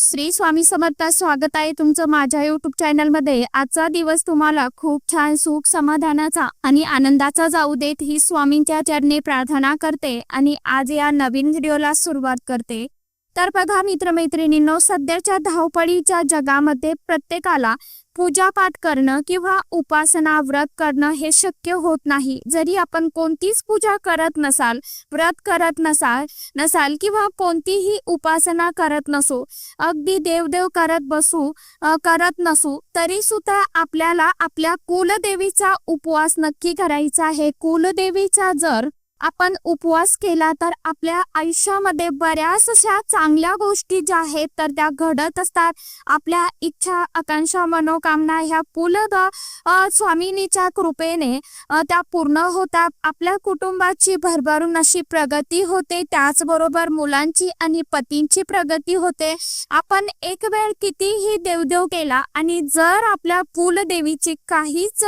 श्री स्वामी समर्थ स्वागत आहे तुमचं माझ्या युट्यूब चॅनलमध्ये आजचा दिवस तुम्हाला खूप छान सुख समाधानाचा आणि आनंदाचा जाऊ देत ही स्वामींच्या चरणी प्रार्थना करते आणि आज या नवीन व्हिडिओला सुरुवात करते. तर बघा मित्रमैत्रिणींनो सध्याच्या धावपळीच्या जगामध्ये प्रत्येकाला पूजापाठ करणं किंवा उपासना व्रत करणं हे शक्य होत नाही. जरी आपण कोणतीच पूजा करत नसाल व्रत करत नसाल नसाल किंवा कोणतीही उपासना करत नसू अगदी देवदेव करत बसू करत नसू तरी सुद्धा आपल्याला आपल्या कुलदेवीचा उपवास नक्की करायचा आहे. कुलदेवीचा जर आपण उपवास केला तर आपल्या आयुष्यामध्ये बऱ्याच अशा चांगल्या गोष्टी ज्या आहेत तर त्या घडत असतात. आपल्या इच्छा आकांक्षा मनोकामना ह्या पुल स्वामिनीच्या कृपेने त्या पूर्ण होतात. आपल्या कुटुंबाची भरभरून अशी प्रगती होते. त्याचबरोबर मुलांची आणि पतींची प्रगती होते. आपण एक वेळ कितीही देवदेव केला आणि जर आपल्या कुलदेवीची काहीच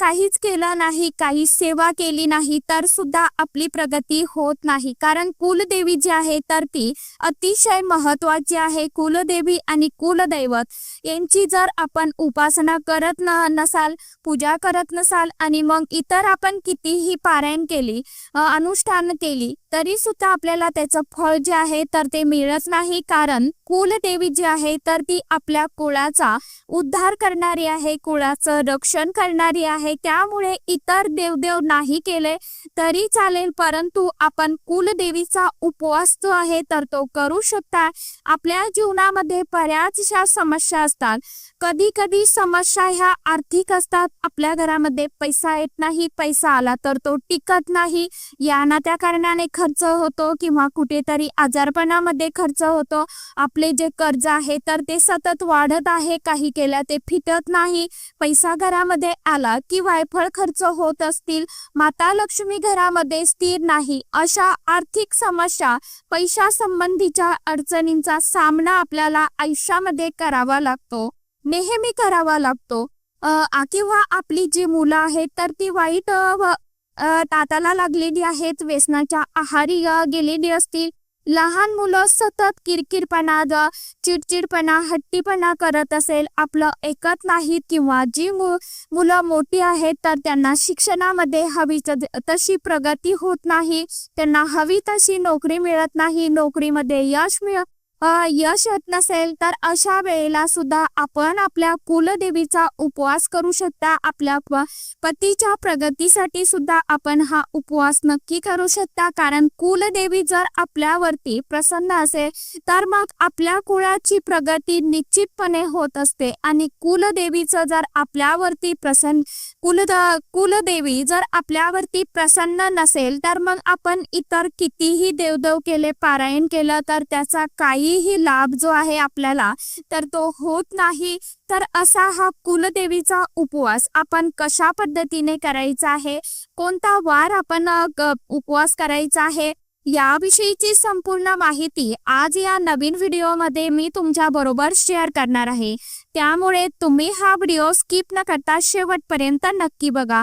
काहीच केलं नाही काही सेवा केली नाही तर सुद्धा आपली प्रगती होत नाही. कारण कुलदेवी जी आहे तर ती अतिशय महत्वाची आहे. कुलदेवी आणि कुलदैवत यांची जर आपण उपासना करत न नसाल पूजा करत नसाल आणि मग इतर आपण कितीही पारायण केली अनुष्ठान केली तरी सुद्धा आपल्याला त्याचं फळ जे आहे तर ते मिळत नाही. कारण कुलदेवी जी आहे तर ती आपल्या कुळाचा उद्धार करणारी आहे कुळाचं रक्षण करणारी आहे. त्यामुळे इतर देवदेव नाही केले तरी चालेल परंतु आपण कुलदेवीचा उपवास जो आहे तर तो करू शकता. आपल्या जीवनामध्ये बऱ्याचशा समस्या असतात. कधी कधी समस्या ह्या आर्थिक असतात. आपल्या घरामध्ये पैसा येत नाही पैसा आला तर तो टिकत नाही. या ना त्या कारणाने खर्च होतो किंवा कुठेतरी आजारपणामध्ये खर्च होतो. आपले जे कर्ज आहे तर ते सतत वाढत आहे काही केल्या ते फिटत नाही. पैसा घरामध्ये आला की वायफळ खर्च होत असतील. माता लक्ष्मी घरामध्ये स्थिर नाही. अशा आर्थिक समस्या पैशा संबंधीच्या अडचणींचा सामना आपल्याला आयुष्यामध्ये करावा लागतो. नेहमी करावा लागतो. किंवा आपली जी मुलं आहेत तर ती वाईट ताताला लागलेली आहेत व्यसनाच्या आहारी गेलेली असतील. लहान मुलं सतत किरकिरपणा ज- चिडचिडपणा हट्टीपणा करत असेल. आपलं ऐकत नाहीत किंवा जी मु मुलं मोठी आहेत तर त्यांना शिक्षणामध्ये हवी तशी प्रगती होत नाही. त्यांना हवी तशी नोकरी मिळत नाही. नोकरीमध्ये यश मिळ यश येत नसेल तर अशा वेळेला सुद्धा आपण आपल्या कुलदेवीचा उपवास करू शकता. आपल्या प- पतीच्या प्रगतीसाठी सुद्धा आपण हा उपवास नक्की करू शकता. कारण कुलदेवी जर आपल्यावरती प्रसन्न असेल तर मग आपल्या कुळाची प्रगती निश्चितपणे होत असते. आणि कुलदेवीचं जर आपल्यावरती प्रसन्न कुल कुलदेवी जर आपल्यावरती प्रसन्न नसेल तर मग आपण इतर कितीही देवदेव केले पारायण केलं तर त्याचा काही काहीही लाभ जो आहे आपल्याला तर तो होत नाही. तर असा हा कुलदेवीचा उपवास आपण कशा पद्धतीने करायचा आहे? कोणता वार आपण उपवास करायचा आहे? याविषयीची संपूर्ण माहिती आज या नवीन व्हिडिओमध्ये मी तुमच्या बरोबर शेअर करणार आहे. त्यामुळे तुम्ही हा व्हिडिओ स्किप न करता शेवटपर्यंत नक्की बघा.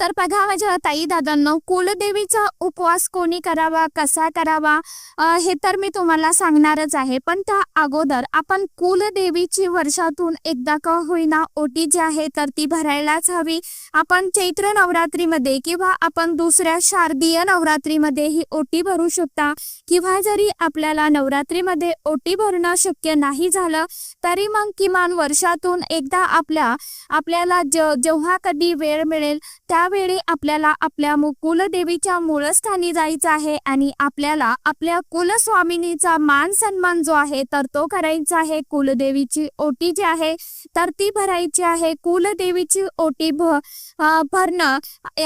तर बघा माझ्या ताई दादांनो कुलदेवीचा उपवास कोणी करावा कसा करावा हे तर मी तुम्हाला सांगणारच आहे. पण त्या अगोदर आपण कुलदेवीची वर्षातून एकदा का होईना ओटी जी आहे तर ती भरायलाच हवी. आपण चैत्र नवरात्रीमध्ये किंवा आपण दुसऱ्या शारदीय नवरात्रीमध्ये ही ओटी भरू शकता. किंवा जरी आपल्याला नवरात्रीमध्ये ओटी भरणं शक्य नाही झालं तरी मग किमान वर्षातून एकदा आपल्या आपल्याला जेव्हा कधी वेळ मिळेल त्या त्यावेळी आपल्याला आपल्या कुलदेवीच्या मूळस्थानी जायचं आहे आणि आपल्याला आपल्या कुलस्वामिनीचा मान सन्मान जो आहे तर तो करायचा आहे. कुलदेवीची ओटी जी आहे तर ती भरायची आहे. कुलदेवीची ओटी भ भरणं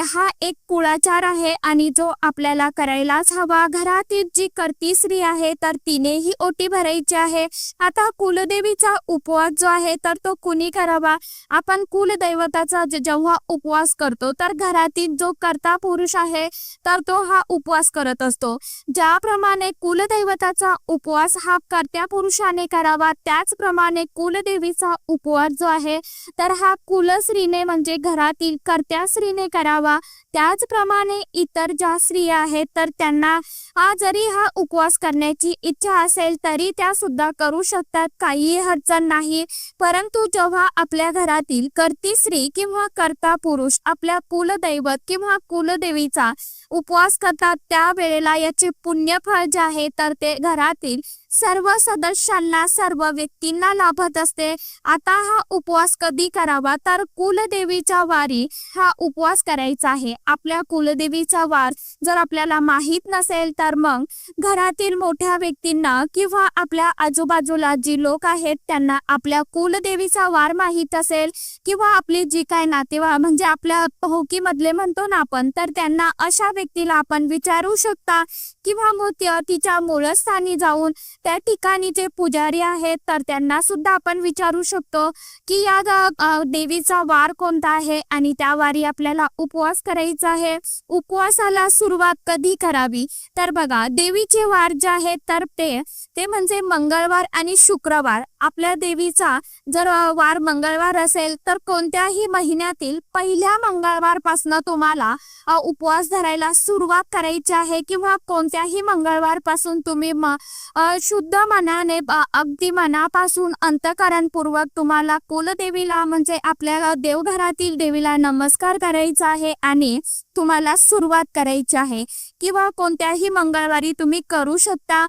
हा एक कुळाचार आहे आणि जो आपल्याला करायलाच हवा. घरातील जी करती स्त्री आहे तर तिने ही ओटी भरायची आहे. आता कुलदेवीचा उपवास जो आहे तर तो कुणी करावा? आपण कुलदैवताचा जेव्हा उपवास करतो तर तर घरातील जो कर्ता पुरुष आहे तर तो हा उपवास करत असतो. ज्याप्रमाणे कुलदैवताचा उपवास हा कर्त्या पुरुषाने करावा त्याचप्रमाणे कुलदेवीचा उपवास जो आहे तर हा कुलश्रीने म्हणजे घरातील कर्त्या स्त्रीने करावा. त्याचप्रमाणे इतर ज्या स्त्रिया आहेत तर त्यांना हा जरी हा उपवास करण्याची इच्छा असेल तरी त्या सुद्धा करू शकतात. काहीही अडचण नाही. परंतु जेव्हा आपल्या घरातील कर्ती स्त्री किंवा कर्ता पुरुष आपल्या कुलदैवत किंवा कुलदेवीचा उपवास करतात त्या वेळेला याचे पुण्यफळ जे आहे तर ते घरातील सर्व सदस्यांना सर्व व्यक्तींना लाभत असते. आता हा उपवास कधी करावा? तर कुलदेवीच्या वारी हा उपवास करायचा आहे. आपल्या कुलदेवीचा वार जर आपल्याला माहीत नसेल तर मग घरातील मोठ्या व्यक्तींना किंवा आपल्या आजूबाजूला जी लोक आहेत त्यांना आपल्या कुलदेवीचा वार माहीत असेल किंवा आपली जी काय नातेवा म्हणजे आपल्या पहोकीमधले म्हणतो ना आपण तर त्यांना अशा व्यक्तीला आपण विचारू शकता किंवा मग तिच्या मूळस्थानी जाऊन त्या ठिकाणी जे पुजारी आहेत तर त्यांना सुद्धा आपण विचारू शकतो की या ग- देवीचा वार कोणता आहे आणि त्या वारी आपल्याला उपवास करायचा आहे. उपवासाला सुरुवात कधी करावी? तर बघा देवीचे वार जे आहेत तर ते ते म्हणजे मंगळवार आणि शुक्रवार. आपल्या देवीचा जर वार मंगळवार असेल तर कोणत्याही महिन्यातील पहिल्या मंगळवारपासून तुम्हाला उपवास धरायला सुरुवात करायची आहे किंवा कोणत्याही मंगळवारपासून तुम्ही शुद्ध मनाने अगदी मनापासून अंतकरणपूर्वक तुम्हाला कुलदेवीला म्हणजे आपल्या देवघरातील देवीला नमस्कार करायचा आहे आणि तुम्हाला सुरुवात करायची आहे. किंवा कोणत्याही मंगळवारी तुम्ही करू शकता.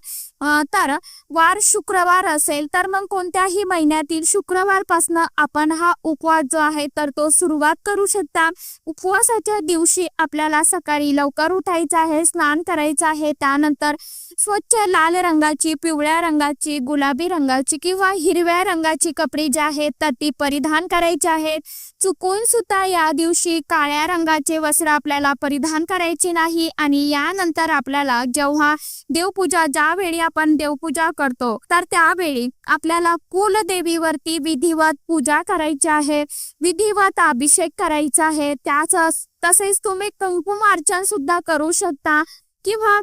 तर वार शुक्रवार असेल तर मग कोणत्याही महिन्यातील शुक्रवारपासून आपण हा उपवास जो आहे तर तो सुरुवात करू शकता. उपवासाच्या दिवशी आपल्याला सकाळी लवकर उठायचं आहे स्नान करायचं आहे. त्यानंतर स्वच्छ लाल रंगाची पिवळ्या रंगाची गुलाबी रंगाची किंवा हिरव्या रंगाची कपडे जी आहेत तर ती परिधान करायची आहेत. चुकून सुद्धा या दिवशी काळ्या रंगाचे वस्त्र आपल्याला परिधान करायचे नाही आणि यानंतर आपल्याला जेव्हा देवपूजा ज्यावेळी आपण देवपूजा करतो. तर त्यावेळी आपल्याला कुलदेवीवरती विधिवत पूजा करायची आहे. विधिवत अभिषेक करायचा आहे. त्याच तसेच तुम्ही कुंकुमार्चन सुद्धा करू शकता. किंवा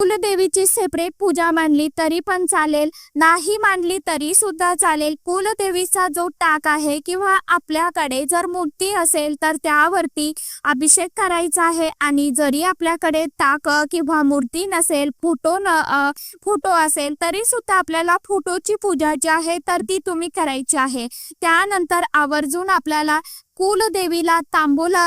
कुलदेवीची सेपरेट पूजा मानली तरी पण चालेल नाही मानली तरी सुद्धा चालेल. कुलदेवीचा जो टाक आहे किंवा आपल्याकडे जर मूर्ती असेल तर त्यावरती अभिषेक करायचा आहे आणि जरी आपल्याकडे टाक किंवा मूर्ती नसेल फोटो न फोटो असेल तरी सुद्धा आपल्याला फोटोची पूजा जी आहे तर ती तुम्ही करायची आहे. त्यानंतर आवर्जून आपल्याला कुलदेवीला तांबूला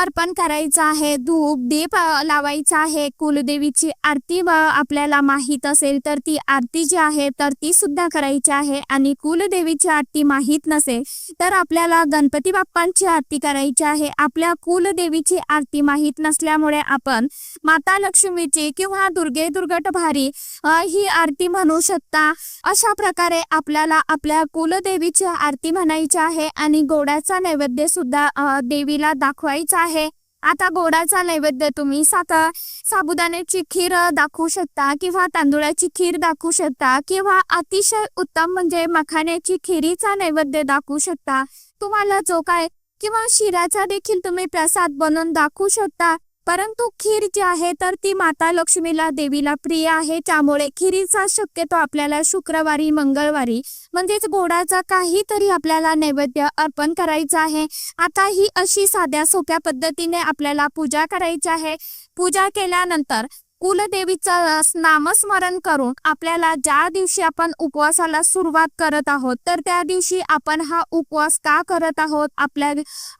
अर्पण करायचं आहे धूप दीप लावायचा आहे. कुलदेवीची आरती आपल्याला माहीत असेल तर ती आरती जी आहे तर ती सुद्धा करायची आहे. आणि कुलदेवीची आरती माहीत नसेल तर आपल्याला गणपती बाप्पांची आरती करायची आहे. आपल्या कुलदेवीची आरती माहीत नसल्यामुळे आपण माता लक्ष्मीची किंवा दुर्गे दुर्गट भारी ही आरती म्हणू शकता. अशा प्रकारे आपल्याला आपल्या कुलदेवीची आरती म्हणायची आहे आणि गोड्याचा नैवेद्य सुद्धा देवीला दाखवायचा आहे. आता गोडाचा नैवेद्य तुम्ही साता साबुदाण्याची खीर दाखवू शकता किंवा तांदुळाची खीर दाखवू शकता किंवा अतिशय उत्तम म्हणजे मखाण्याची खिरीचा नैवेद्य दाखवू शकता. तुम्हाला जो काय किंवा शिराचा देखील तुम्ही प्रसाद बनवून दाखवू शकता. परंतु खीर जी आहे तर ती माता लक्ष्मीला देवीला प्रिय आहे. त्यामुळे खिरीचा शक्यतो आपल्याला शुक्रवारी मंगळवारी म्हणजेच गोडाचा काहीतरी आपल्याला नैवेद्य अर्पण करायचं आहे. आता ही अशी साध्या सोप्या पद्धतीने आपल्याला पूजा करायची आहे. पूजा केल्यानंतर कुलदेवीचं नामस्मरण करून आपल्याला ज्या दिवशी आपण उपवासाला सुरुवात करत आहोत तर त्या दिवशी आपण हा उपवास का करत आहोत? आपल्या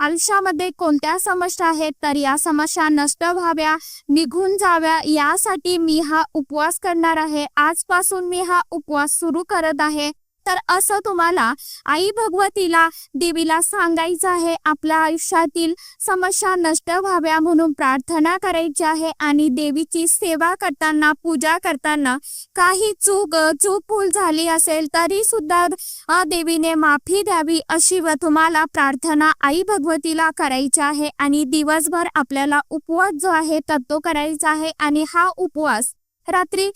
आयुष्यामध्ये कोणत्या समस्या आहेत? तर या समस्या नष्ट व्हाव्या निघून जाव्या यासाठी मी हा उपवास करणार आहे. आजपासून मी हा उपवास सुरू करत आहे. तर असं तुम्हाला आई भगवतीला देवीला सांगायचं आहे आपल्या आयुष्यातील समस्या नष्ट व्हाव्या म्हणून प्रार्थना करायची आहे आणि देवीची सेवा करताना पूजा करताना काही चूक चूक भूल झाली असेल तरी सुद्धा देवीने माफी द्यावी अशी व तुम्हाला प्रार्थना आई भगवतीला करायची आहे आणि दिवसभर आपल्याला उपवास जो आहे तर तो करायचा आहे आणि हा उपवास रात्री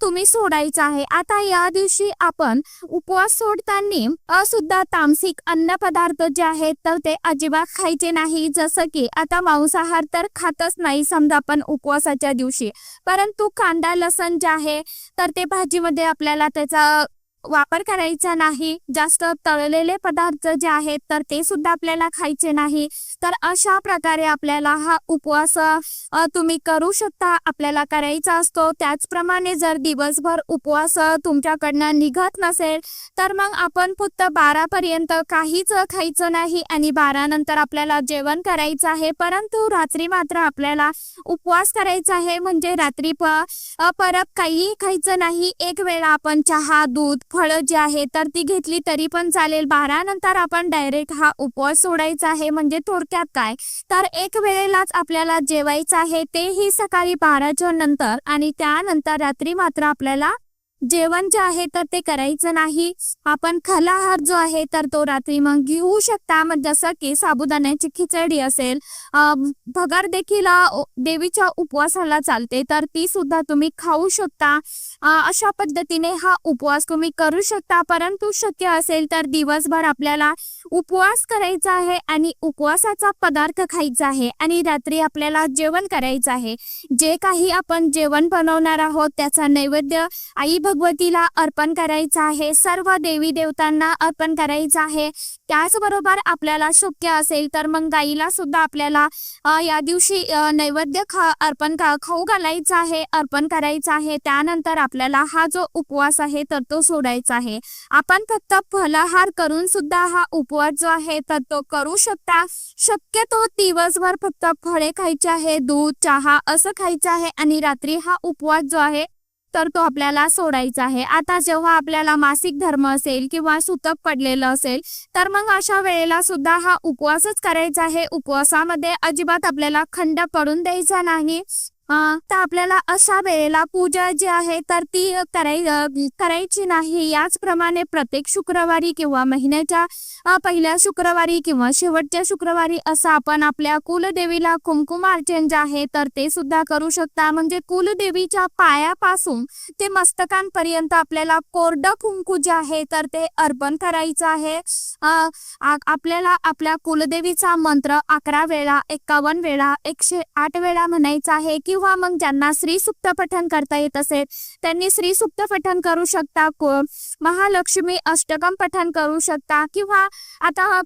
तुम्ही सोडायचं आहे. आता या दिवशी आपण उपवास सोडताना सुद्धा तामसिक अन्न पदार्थ जे आहेत तर ते अजिबात खायचे नाही. जसं की आता मांसाहार तर खातच नाही समजा आपण उपवासाच्या दिवशी. परंतु कांदा लसण जे आहे तर ते भाजीमध्ये आपल्याला त्याचा वापर करायचा नाही. जास्त तळलेले पदार्थ जे आहेत तर ते सुद्धा आपल्याला खायचे नाही. तर अशा प्रकारे आपल्याला हा उपवास तुम्ही करू शकता. आपल्याला करायचा असतो. त्याचप्रमाणे जर दिवसभर उपवास तुमच्याकडनं निघत नसेल तर मग आपण फक्त बारा पर्यंत काहीच खायचं नाही आणि बारा नंतर आपल्याला जेवण करायचं आहे. परंतु रात्री मात्र आपल्याला उपवास करायचा आहे. म्हणजे रात्री प परत काहीही खायचं नाही. एक वेळा आपण चहा दूध फळं जी आहे तर ती घेतली तरी पण चालेल. बारा नंतर आपण डायरेक्ट हा उपवास सोडायचा आहे म्हणजे थोडक्यात काय? तर एक वेळेलाच आपल्याला जेवायचं आहे तेही सकाळी बाराच्या नंतर आणि त्यानंतर रात्री मात्र आपल्याला जेवण जे आहे तर ते करायचं नाही. आपण फलाहार जो आहे तर तो रात्री मग घेऊ शकता. मग जसं की साबुदाण्याची खिचडी असेल भगर देखील देवीच्या उपवासाला चालते तर ती सुद्धा तुम्ही खाऊ शकता. अशा पद्धतीने हा उपवास तुम्ही करू शकता. परंतु शक्य असेल तर दिवसभर आपल्याला उपवास करायचा आहे आणि उपवासाचा पदार्थ खायचा आहे आणि रात्री आपल्याला जेवण करायचं आहे. जे काही आपण जेवण बनवणार आहोत त्याचा नैवेद्य आई भगवतीला अर्पण करायचं आहे. सर्व देवी देवतांना अर्पण करायचं आहे. त्याचबरोबर आपल्याला शक्य असेल तर मग गाईला सुद्धा आपल्याला या दिवशी नैवेद्य खा अर्पण खाऊ घालायचं आहे अर्पण करायचं आहे. त्यानंतर आपल्याला हा जो उपवास आहे तर तो सोडायचा आहे. आपण फक्त फलाहार करून सुद्धा हा उपवास जो आहे तर तो करू शकता. शक्यतो दिवसभर फक्त फळे खायचे आहे दूध चहा असं खायचं आहे आणि रात्री हा उपवास जो आहे तर तो आपल्याला सोडायचा आहे. आता जेव्हा आपल्याला मासिक धर्म असेल किंवा सुतक पडलेलं असेल तर मग अशा वेळेला सुद्धा हा उपवासच करायचा आहे. उपवासामध्ये अजिबात आपल्याला खंड पडून द्यायचा नाही. तर आपल्याला अशा वेळेला पूजा जी आहे तर ती कराय करायची नाही. याचप्रमाणे प्रत्येक शुक्रवारी किंवा महिन्याच्या पहिल्या शुक्रवारी किंवा शेवटच्या शुक्रवारी असं आपण आपल्या कुलदेवीला कुंकुमार्चन जे आहे तर ते सुद्धा करू शकता. म्हणजे कुलदेवीच्या पायापासून ते मस्तकांपर्यंत आपल्याला कोरडं कुंकू जे आहे तर ते अर्पण करायचं आहे. आपल्याला आपल्या कुलदेवीचा मंत्र अकरा वेळा एक्कावन्न वेळा एकशे आठ वेळा म्हणायचा आहे किंवा किंवा मग ज्यांना श्री पठन करता येत असेल त्यांनी श्री पठन करू शकता. महालक्ष्मी अष्टकम पठन करू शकता. किंवा आता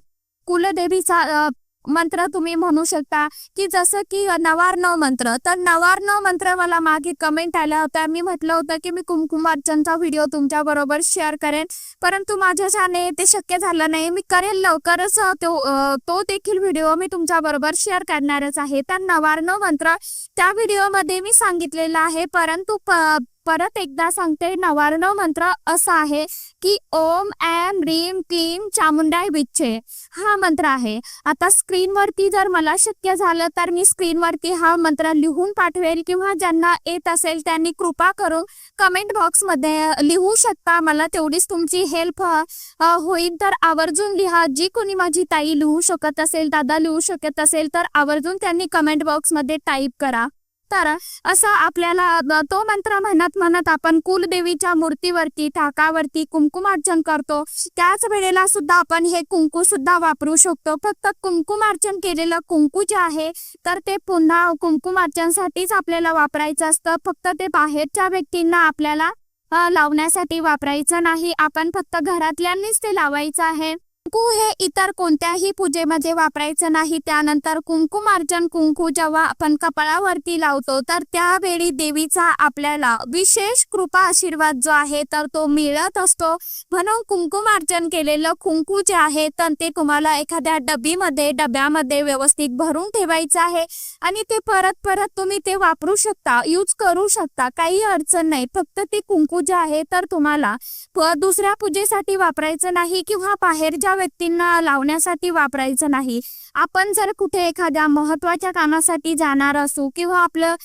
कुलदेवीचा मंत्र तुम्ही म्हणू शकता की जसं की नवार्णव मंत्र. तर नवार्णव मंत्र मला मागे कमेंट आल्या होत्या मी म्हटलं होतं की मी कुंकुमार्चनचा व्हिडिओ तुमच्या बरोबर शेअर करेन. परंतु माझ्याच्याने ते शक्य झालं नाही. मी करेल लवकरच. तो तो देखील व्हिडिओ मी तुमच्या बरोबर शेअर करणारच आहे. तर नवार्णव मंत्र त्या व्हिडिओमध्ये मी सांगितलेलं आहे. परंतु प- परत एकदा सांगते नवार्णव मंत्र असा आहे की ओम ऐम रीम क्लीम चामुंडाय बिच्छे. हा मंत्र आहे. आता स्क्रीनवरती जर मला शक्य झालं तर मी स्क्रीनवरती हा मंत्र लिहून पाठवेल किंवा ज्यांना येत असेल त्यांनी कृपा करून कमेंट बॉक्समध्ये लिहू शकता. मला तेवढीच तुमची हेल्प होईल. तर आवर्जून लिहा. जी कोणी माझी ताई लिहू शकत असेल दादा लिहू शकत असेल तर आवर्जून त्यांनी कमेंट बॉक्समध्ये टाईप करा. तर असं आपल्याला तो मंत्र म्हणत म्हणत आपण कुलदेवीच्या मूर्तीवरती ठाकावरती कुंकुमार्चन करतो. त्याच वेळेला सुद्धा आपण हे कुंकू सुद्धा वापरू शकतो. फक्त कुंकुमार्चन केलेलं कुंकू जे आहे तर ते पुन्हा कुंकुमार्चनसाठीच आपल्याला वापरायचं असतं. फक्त ते बाहेरच्या व्यक्तींना आपल्याला लावण्यासाठी वापरायचं नाही. आपण फक्त घरातल्यांनीच ते लावायचं आहे. कुंकू हे इतर कोणत्याही पूजेमध्ये वापरायचं नाही. त्यानंतर कुंकुमार्जन कुंकू जेव्हा आपण कपाळावरती लावतो तर त्यावेळी देवीचा आपल्याला विशेष कृपा आशीर्वाद जो आहे तर तो मिळत असतो. म्हणून कुंकुमार्जन केलेलं कुंकू जे आहे तर ते तुम्हाला एखाद्या डबीमध्ये डब्यामध्ये व्यवस्थित भरून ठेवायचं आहे आणि ते परत परत तुम्ही ते वापरू शकता यूज करू शकता काही अडचण नाही. फक्त ते कुंकू जे आहे तर तुम्हाला दुसऱ्या पूजेसाठी वापरायचं नाही किंवा बाहेर ज्या चुकीच्या व्यक्तींना लावण्यासाठी वापरायचं नाही. आपण जर कुठे एखाद्या महत्त्वाच्या कामासाठी जाणार असू किंवा आपलं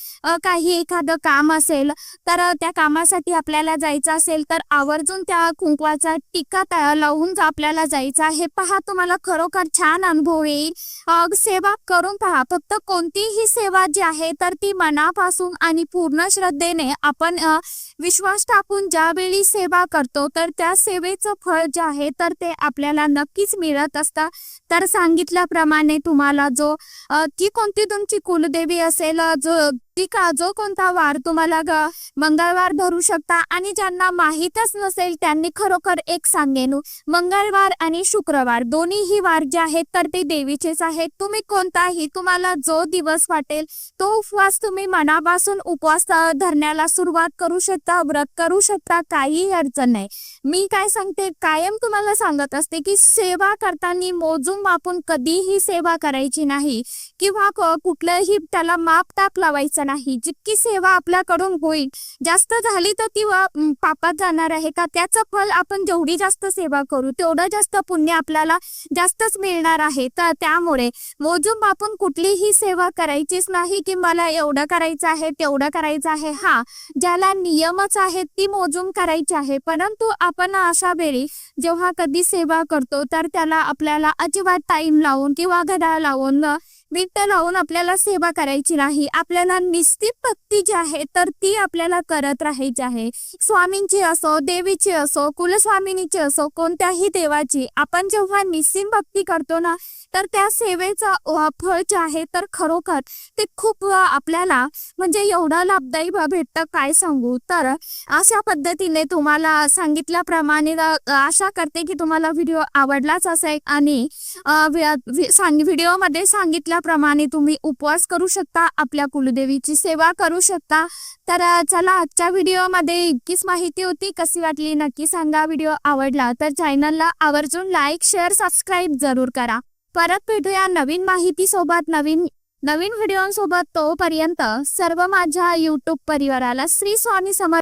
काही एखादं काम असेल तर त्या कामासाठी आपल्याला जायचं असेल तर आवर्जून त्या कुंकवाचा टिका लावून आपल्याला जायचं आहे. पहा तुम्हाला खरोखर छान अनुभव येईल. सेवा करून पहा. फक्त कोणतीही सेवा जी आहे तर ती मनापासून आणि पूर्ण श्रद्धेने आपण विश्वास टाकून ज्यावेळी सेवा करतो तर त्या सेवेचं फळ जे आहे तर ते आपल्याला नक्कीच मिळत असतं. तर सांगितल्याप्रमाणे तुम्हाला जो ती कोणती तुमची कुलदेवी असेल जो ती का जो कोणता वार तुम्हाला ग- मंगळवार धरू शकता आणि ज्यांना माहीतच नसेल त्यांनी खरोखर एक सांगेन. मंगळवार आणि शुक्रवार दोन्हीही वार जे आहेत तर ते देवीचेच आहेत. तुम्ही कोणताही तुम्हाला जो दिवस वाटेल तो उपवास तुम्ही मनापासून उपवास धरण्याला सुरुवात करू शकता व्रत करू शकता काहीही अडचण नाही. मी काय सांगते कायम तुम्हाला सांगत असते की सेवा करताना मोजून मापून कधीही सेवा करायची नाही. किंवा कुठलंही त्याला माप टाप लावायचं नाही. जितकी सेवा आपल्याकडून होईल जास्त झाली तर ती पापात जाणार आहे का? त्याचं फल आपण जेवढी जास्त सेवा करू तेवढं जास्त पुण्य आपल्याला जास्तच मिळणार आहे. तर त्यामुळे मोजून आपण कुठलीही सेवा करायचीच नाही की मला एवढं करायचं आहे तेवढं करायचं आहे. हा ज्याला नियमच आहेत ती मोजून करायची आहे. परंतु आपण अशा वेळी जेव्हा कधी सेवा करतो तर त्याला आपल्याला अजिबात टाइम लावून किंवा घड्याळ लावून अ, राहून लावून आपल्याला सेवा करायची नाही. आपल्याला निश्चित भक्ती जी आहे तर ती आपल्याला करत राहायची आहे. स्वामींची असो देवीची असो कुलस्वामिनीची असो कोणत्याही देवाची आपण जेव्हा निश्चित भक्ती करतो ना तर त्या सेवेचा फळ जे आहे तर खरोखर ते खूप आपल्याला म्हणजे एवढं लाभदायी भेटतं काय सांगू? तर अशा पद्धतीने तुम्हाला सांगितल्याप्रमाणे आशा करते की तुम्हाला व्हिडिओ आवडलाच असेल आणि सांग व्हिडिओमध्ये सांगितल्याप्रमाणे तुम्ही उपवास करू शकता आपल्या कुलदेवीची सेवा करू शकता. तर चला आजच्या व्हिडिओमध्ये इतकीच माहिती होती. कशी वाटली नक्की सांगा. व्हिडिओ आवडला तर चॅनलला आवर्जून लाईक शेअर सबस्क्राईब जरूर करा. परत भेटूया नवीन माहिती सोबत नवीन नवीन व्हिडिओसोबत तोपर्यंत सर्व माझ्या युट्यूब परिवाराला श्री स्वामी समर्थ